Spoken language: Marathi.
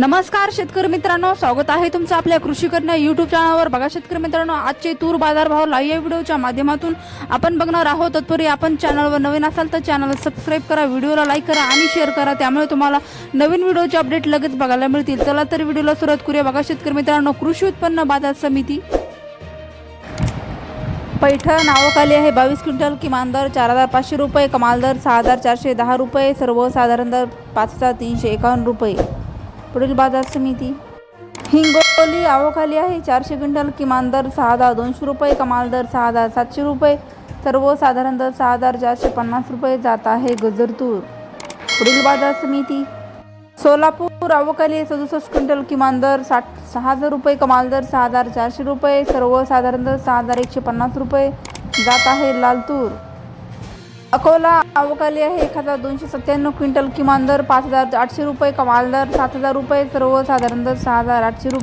नमस्कार शेतकरी मित्रांनो. स्वागत आहे तुमचं आपल्या कृषी करणं युट्यूब चॅनलवर बघा शेतकरी मित्रांनो आजचे तूर बाजारभाव लाईव्ह व्हिडिओच्या माध्यमातून आपण बघणार आहोत. तत्पूर्वी आपण चॅनलवर नवीन असाल तर चॅनल सबस्क्राईब करा व्हिडिओला लाईक करा आणि शेअर करा. त्यामुळे तुम्हाला नवीन व्हिडिओचे अपडेट लगेच बघायला मिळतील. चला तर व्हिडिओला सुरुवात करूया. बघा शेतकरी मित्रांनो कृषी उत्पन्न बाजार समिती पैठण नावाखाली आहे. बावीस क्विंटल किमान दर चार हजार पाचशे रुपये कमाल दर सहा हजार चारशे दहा रुपये सर्वसाधारण दर पाच हजार तीनशे एकावन्न रुपये. पुढील बाजार समिती. हिंगोली आवोखाली आहे. चारशे क्विंटल किमान दर सहा हजार दोनशे रुपये कमाल दर सहा हजार सातशे रुपये. सर्वसाधारण दर सहा हजार चारशे पन्नास रुपये जात आहे गजरतूर पुढील बाजार समिती. सोलापूर आवकाली सदुसष्ट क्विंटल किमान दर साठ सहा हजार रुपये कमाल दर सहा हजार चारशे रुपये. सर्वसाधारण दर सहा हजार एकशे पन्नास रुपये जात आहे लालतूर अकोला अवकाली आहे. एक हजार दोनशे सत्त्याण्णव क्विंटल किमान दर पाच हजार आठशे रुपये कमाल दर सात हजार रुपये सर्वसाधारण दर सहा हजार आठशे रुपये.